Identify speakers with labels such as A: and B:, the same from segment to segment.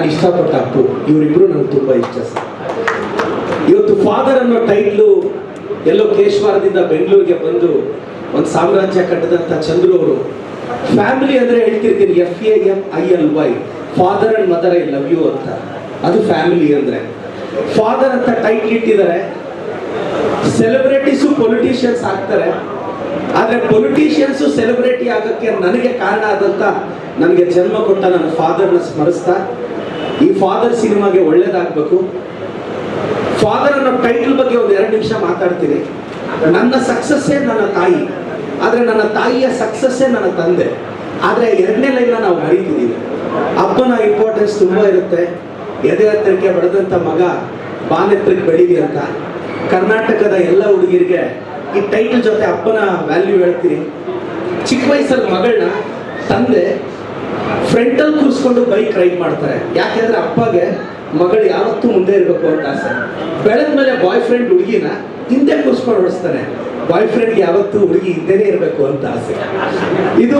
A: ನಾನು ಇಷ್ಟಪಟ್ಟ ಅಪ್ಪು. ಇವರಿಬ್ರು ನನಗೆ ತುಂಬಾ ಇಷ್ಟ ಸರ್. ಇವತ್ತು ಫಾದರ್ ಅನ್ನೋ ಟೈಟ್ಲು ಎಲ್ಲೋ ಕೇಶ್ವಾರದಿಂದ ಬೆಂಗಳೂರಿಗೆ ಬಂದು ಒಂದು ಸಾಮ್ರಾಜ್ಯ ಕಟ್ಟದಂತ ಚಂದ್ರು ಅವರು. ಫ್ಯಾಮಿಲಿ ಅಂದ್ರೆ ಹೇಳ್ತಿರ್ತೀನಿ F A M I L Y father and mother I love you ಅಂತ. ಅದು ಫ್ಯಾಮಿಲಿ ಅಂದ್ರೆ. ಫಾದರ್ ಅಂತ ಟೈಟ್ಲ್ ಇಟ್ಟಿದ್ದಾರೆ. ಸೆಲೆಬ್ರಿಟೀಸು ಪೊಲಿಟಿಷಿಯನ್ಸ್ ಆಗ್ತಾರೆ. ಆದ್ರೆ ಪೊಲಿಟಿಷಿಯನ್ಸು ಸೆಲೆಬ್ರಿಟಿ ಆಗೋಕ್ಕೆ ನನಗೆ ಕಾರಣ ಆದಂತ, ನನಗೆ ಜನ್ಮ ಕೊಟ್ಟ ನನ್ನ ಫಾದರ್ನ ಸ್ಮರಿಸ್ತಾ ಈ ಫಾದರ್ ಸಿನಿಮಾಗೆ ಒಳ್ಳೇದಾಗಬೇಕು. ಫಾದರ್ ಅನ್ನೋ ಟೈಟಲ್ ಬಗ್ಗೆ ಒಂದು ಎರಡು ನಿಮಿಷ ಮಾತಾಡ್ತೀನಿ. ನನ್ನ ಸಕ್ಸಸ್ಸೇ ನನ್ನ ತಾಯಿ. ಆದರೆ ನನ್ನ ತಾಯಿಯ ಸಕ್ಸಸ್ಸೇ ನನ್ನ ತಂದೆ. ಆದರೆ ಎರಡನೇ ಲೈನ್ನ ನಾವು ಮರೀತಿದ್ದೀವಿ ಅಪ್ಪನ ಇಂಪಾರ್ಟೆನ್ಸ್ ತುಂಬ ಇರುತ್ತೆ. ಎದೆ ಹತ್ತಿರಕ್ಕೆ ಬಡದಂಥ ಮಗ ಬಾನೆತ್ತರಕ್ಕೆ ಬೆಳೀಲಿ ಅಂತ. ಕರ್ನಾಟಕದ ಎಲ್ಲ ಹುಡುಗಿರಿಗೆ ಈ ಟೈಟಲ್ ಜೊತೆ ಅಪ್ಪನ ವ್ಯಾಲ್ಯೂ ಹೇಳ್ತೀನಿ. ಚಿಕ್ಕ ವಯಸ್ಸಲ್ಲಿ ಮಗಳನ್ನ ತಂದೆ ಫ್ರಂಟಲ್ಲಿ ಕೂರಿಸ್ಕೊಂಡು ಬೈಕ್ ರೈಡ್ ಮಾಡ್ತಾರೆ. ಯಾಕೆಂದ್ರೆ ಅಪ್ಪಗೆ ಮಗಳು ಯಾವತ್ತೂ ಮುಂದೆ ಇರಬೇಕು ಅಂತ ಆಸೆ. ಬೆಳೆದ ಮೇಲೆ ಬಾಯ್ ಫ್ರೆಂಡ್ ಹುಡುಗಿನ ಹಿಂದೆ ಕೂರಿಸ್ಕೊಂಡು ಓಡಿಸ್ತಾನೆ ಬಾಯ್ ಫ್ರೆಂಡ್ಗೆ ಯಾವತ್ತೂ ಹುಡುಗಿ ಹಿಂದೆನೇ ಇರಬೇಕು ಅಂತ ಆಸೆ. ಇದು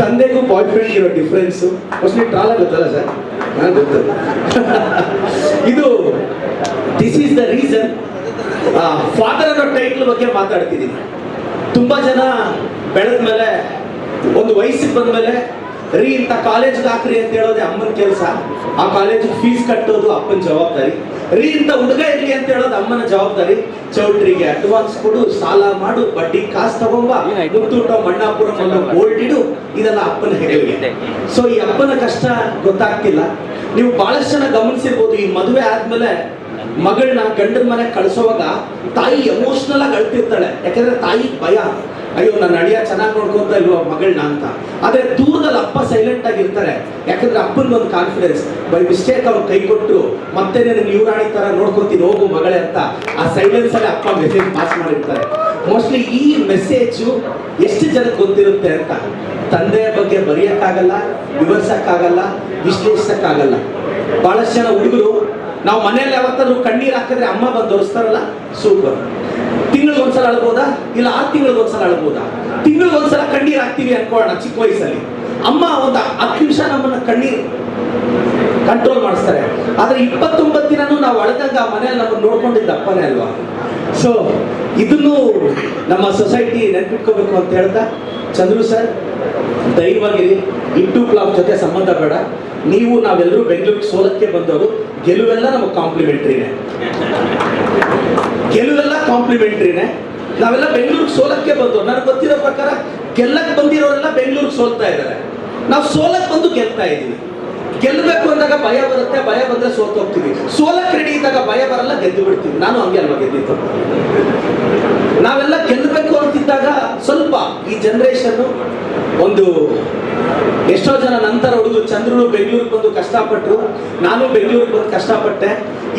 A: ತಂದೆಗೂ ಬಾಯ್ ಫ್ರೆಂಡ್ ಇರೋ ಡಿಫ್ರೆನ್ಸು ಮೋಸ್ಟ್ಲಿ ಟ್ರಾಲ ಗೊತ್ತಲ್ಲ ಸರ್ ನಾನು ಗೊತ್ತು. ಇದು this is the reason father ಅನ್ನೋ ಟೈಟ್ಲ್ ಬಗ್ಗೆ ಮಾತಾಡ್ತಿದ್ದೀನಿ. ತುಂಬ ಜನ ಬೆಳೆದ ಮೇಲೆ, ಒಂದು ವಯಸ್ಸಿಗೆ ಬಂದ್ಮೇಲೆ ರೀ, ಇಂಥ ಕಾಲೇಜ್ ಹಾಕ್ರಿ ಅಂತ ಹೇಳೋದೇ ಅಮ್ಮನ ಕೆಲಸ. ಆ ಕಾಲೇಜಿಗೆ ಫೀಸ್ ಕಟ್ಟೋದು ಅಪ್ಪನ ಜವಾಬ್ದಾರಿ. ರೀ, ಇಂಥ ಹುಡುಗ ಇರ್ಲಿ ಅಂತ ಹೇಳೋದು ಅಮ್ಮನ ಜವಾಬ್ದಾರಿ. ಚೌಟ್ರಿಗೆ ಅಡ್ವಾನ್ಸ್ ಕೊಡು, ಸಾಲ ಮಾಡು, ಬಡ್ಡಿ ಕಾಸು ತಗೊಂಬ, ಮುತ್ತೂಟ ಮಣ್ಣಾಪುರ ಗೋಲ್ಡ್ ಇಡು ಇದೆಲ್ಲ ಅಪ್ಪನ ಹೆಗಲಿಗೆ ಸೊ ಈ ಅಪ್ಪನ ಕಷ್ಟ ಗೊತ್ತಾಗ್ತಿಲ್ಲ. ನೀವು ಬಹಳಷ್ಟು ಜನ ಗಮನಿಸಿರ್ಬೋದು, ಈ ಮದುವೆ ಆದ್ಮೇಲೆ ಮಗಳನ್ನ ಗಂಡನ ಮನೆ ಕಳಿಸೋವಾಗ ತಾಯಿ ಎಮೋಷನಲ್ ಆಗಿ ಅಳ್ತಿರ್ತಾಳೆ. ಯಾಕಂದ್ರೆ ತಾಯಿ ಭಯ. ಅಯ್ಯೋ, ನನ್ನ ಅಳಿಯ ಚೆನ್ನಾಗಿ ನೋಡ್ಕೊಂತ ಇಲ್ವಾ ಮಗಳನ್ನ ಅಂತ. ಆದರೆ ದೂರದಲ್ಲಿ ಅಪ್ಪ ಸೈಲೆಂಟ್ ಆಗಿರ್ತಾರೆ ಯಾಕಂದ್ರೆ ಅಪ್ಪನಿಗೆ ಒಂದು ಕಾನ್ಫಿಡೆನ್ಸ್ ಬೈ ಮಿಸ್ಟೇಕ್ ಅವ್ರು ಕೈ ಕೊಟ್ಟು, ಮತ್ತೆ ನಾನು ಯುವರಾಣಿ ತರ ನೋಡ್ಕೊತೀನಿ ಹೋಗು ಮಗಳೇ ಅಂತ ಆ ಸೈಲೆನ್ಸ್ ಅಲ್ಲಿ ಅಪ್ಪ ಮೆಸೇಜ್ ಪಾಸ್ ಮಾಡಿರ್ತಾರೆ. ಮೋಸ್ಟ್ಲಿ ಈ ಮೆಸೇಜು ಎಷ್ಟು ಜನಕ್ಕೆ ಗೊತ್ತಿರುತ್ತೆ ಅಂತ. ತಂದೆಯ ಬಗ್ಗೆ ಬರೆಯೋಕ್ಕಾಗಲ್ಲ, ವಿವರಿಸೋಕ್ಕಾಗಲ್ಲ, ವಿಶ್ಲೇಷಿಸೋಕ್ಕಾಗಲ್ಲ. ಬಹಳಷ್ಟು ಜನ ಹುಡುಗರು, ನಾವು ಮನೆಯಲ್ಲಿ ಯಾವತ್ತಾದ್ರೂ ಕಣ್ಣೀರು ಹಾಕಿದ್ರೆ ಅಮ್ಮ ಬಂದು ತೋರಿಸ್ತಾರಲ್ಲ, ಸೂಪರ್. ತಿಂಗಳಿಗೆ ಒಂದ್ಸಲ ಅಳ್ಬೋದಾ? ಇಲ್ಲ ಆರು ತಿಂಗಳಿಗೆ ಒಂದ್ಸಲ ಅಳ್ಬೋದಾ? ತಿಂಗಳಿಗೆ ಒಂದ್ಸಲ ಕಣ್ಣೀರ್ ಹಾಕ್ತೀವಿ ಅನ್ಕೋಣ ಚಿಕ್ಕ ವಯಸ್ಸಲ್ಲಿ. ಅಮ್ಮ ಒಂದು ಹತ್ತು ನಿಮಿಷ ನಮ್ಮನ್ನ ಕಣ್ಣೀರ್ ಕಂಟ್ರೋಲ್ ಮಾಡಿಸ್ತಾರೆ. ಆದ್ರೆ ಇಪ್ಪತ್ತೊಂಬತ್ತು ದಿನನೂ ನಾವು ಅಳದಾಗ ಆ ಮನೆಯಲ್ಲಿ ನಮ್ಮನ್ನು ನೋಡ್ಕೊಂಡಿದ್ದ ಅಪ್ಪನೇ ಅಲ್ವಾ? ಸೊ ಇದನ್ನು ನಮ್ಮ ಸೊಸೈಟಿ ನೆನ್ಪಿಟ್ಕೋಬೇಕು ಅಂತ ಹೇಳ್ತಾ, ಚಂದ್ರು ಸರ್ ಧೈರ್ಯವಾಗಿರಿ ಇಂಟು ಕ್ಲಾಕ್ ಜೊತೆ ಸಂಬಂಧ ಬೇಡ. ನೀವು ನಾವೆಲ್ಲರೂ ಬೆಂಗಳೂರಿಗೆ ಸೋಲಕ್ಕೆ ಬಂದವರು, ಗೆಲುವೆಲ್ಲ ನಮಗೆ ಕಾಂಪ್ಲಿಮೆಂಟ್ರಿನೇ ಗೆಲುವೆಲ್ಲ ಕಾಂಪ್ಲಿಮೆಂಟ್ರಿನೇ ನಾವೆಲ್ಲ ಬೆಂಗಳೂರಿಗೆ ಸೋಲಕ್ಕೆ ಬಂದು ನನಗೆ ಗೊತ್ತಿರೋ ಪ್ರಕಾರ ಗೆಲ್ಲಕ್ಕೆ ಬಂದಿರೋರೆಲ್ಲ ಬೆಂಗಳೂರಿಗೆ ಸೋಲ್ತಾ ಇದ್ದಾರೆ ನಾವು ಸೋಲಕ್ಕೆ ಬಂದು ಗೆಲ್ತಾ ಇದ್ದೀವಿ. ಗೆಲ್ಲಬೇಕು ಅಂದಾಗ ಭಯ ಬರುತ್ತೆ, ಭಯ ಬಂದ್ರೆ ಸೋತು ಹೋಗ್ತೀವಿ. ಸೋಲಕ್ಕೆ ರೆಡಿ ಇದ್ದಾಗ ಭಯ ಬರಲ್ಲ, ಗೆದ್ದು ಬಿಡ್ತೀವಿ. ನಾನು ಹಂಗೆ ಅಲ್ವಾ ಗೆದ್ದಿದ್ದು? ನಾವೆಲ್ಲ ಗೆಲ್ಲಬೇಕು ಅಂತಿದ್ದಾಗ ಸ್ವಲ್ಪ ಈ ಜನರೇಷನ್ ಒಂದು ಎಷ್ಟೋ ಜನ ನಂತರ ಹುಡುಗರು ಚಂದ್ರನು ಬೆಂಗಳೂರಿಗೆ ಬಂದು ಕಷ್ಟಪಟ್ಟರು ನಾನು ಬೆಂಗಳೂರಿಗೆ ಬಂದು ಕಷ್ಟಪಟ್ಟೆ.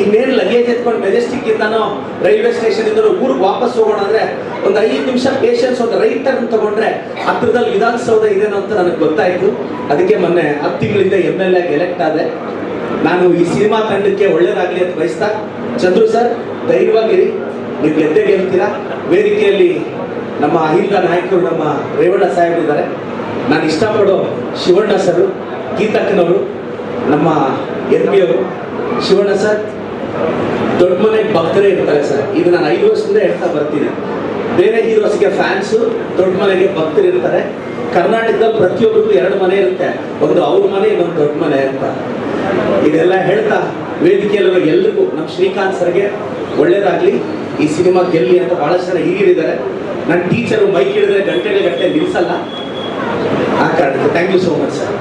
A: ಇನ್ನೇನು ಲಗೇಜ್ ಎತ್ಕೊಂಡು ಮೆಜೆಸ್ಟಿಕ್ ಇಂದನೋ ರೈಲ್ವೆ ಸ್ಟೇಷನ್ ಇಂದ ಊರಿಗೆ ವಾಪಸ್ ಹೋಗೋಣ ಅಂದ್ರೆ ಒಂದು ಐದು ನಿಮಿಷ ಪೇಷನ್ಸ್ ಒಂದು ರೈಟ್ ಟರ್ನ್ ತಗೊಂಡ್ರೆ ಹತ್ರದಲ್ಲಿ ವಿಧಾನಸೌಧ ಇದೇನೋ ಅಂತ ನನಗೆ ಗೊತ್ತಾಯ್ತು. ಅದಕ್ಕೆ ಮೊನ್ನೆ ಹತ್ತು ತಿಂಗಳಿಂದ ಎಂ ಎಲ್ ಎಗೆ ಎಲೆಕ್ಟ್ ಆದೆ. ನಾನು ಈ ಸಿನಿಮಾ ತಂಡಕ್ಕೆ ಒಳ್ಳೇದಾಗ್ಲಿ ಅಂತ ಬಯಸ್ತಾ. ಚಂದ್ರು ಸರ್, ಧೈರ್ಯವಾಗಿರಿ. ನೀವು ಗೆದ್ದೆ ಗೆಲ್ತೀರಾ ವೇದಿಕೆಯಲ್ಲಿ ನಮ್ಮ ಅಹಿಂದ ನಾಯಕರು, ನಮ್ಮ ರೇವಣ್ಣ ಸಾಹೇಬ್ ಇದ್ದಾರೆ. ನಾನು ಇಷ್ಟಪಡೋ ಶಿವಣ್ಣ ಸರ್, ಗೀತಕ್ಕನವರು, ನಮ್ಮ ಎನ್ ಪಿ ಅವರು ಶಿವಣ್ಣ ಸರ್ ದೊಡ್ಡ ಮನೆಗೆ ಭಕ್ತರೇ ಇರ್ತಾರೆ ಸರ್. ಇದು ನಾನು ಐದು ವರ್ಷದಿಂದ ಹೇಳ್ತಾ ಬರ್ತೀನಿ. ಬೇರೆ ಹೀರೋಸ್ಗೆ ಫ್ಯಾನ್ಸು ದೊಡ್ಡ ಮನೆಗೆ ಭಕ್ತರು ಇರ್ತಾರೆ. ಕರ್ನಾಟಕದಲ್ಲಿ ಪ್ರತಿಯೊಬ್ಬರಿಗೂ ಎರಡು ಮನೆ ಇರುತ್ತೆ. ಒಂದು ಅವ್ರ ಮನೆ, ಇನ್ನೊಂದು ದೊಡ್ಡ ಮನೆ ಅಂತ. ಇದೆಲ್ಲ ಹೇಳ್ತಾ ವೇದಿಕೆಯಲ್ಲಿರೋ ಎಲ್ರಿಗೂ ನಮ್ಮ ಶ್ರೀಕಾಂತ್ ಸರ್ಗೆ ಒಳ್ಳೇದಾಗಲಿ. ಈ ಸಿನಿಮಾ ಗೆಲ್ಲಿ ಅಂತ ಭಾಳಷ್ಟು ಜನ ಹಿರಿಯರಿದ್ದಾರೆ. ನನ್ನ ಟೀಚರು ಮೈಕ್ ಹಿಡಿದ್ರೆ ಗಂಟೆಗೆ ಗಂಟೆ ನಿಲ್ಲಿಸಲ್ಲ ಆ ಕಾರಣಕ್ಕೆ thank you so much sir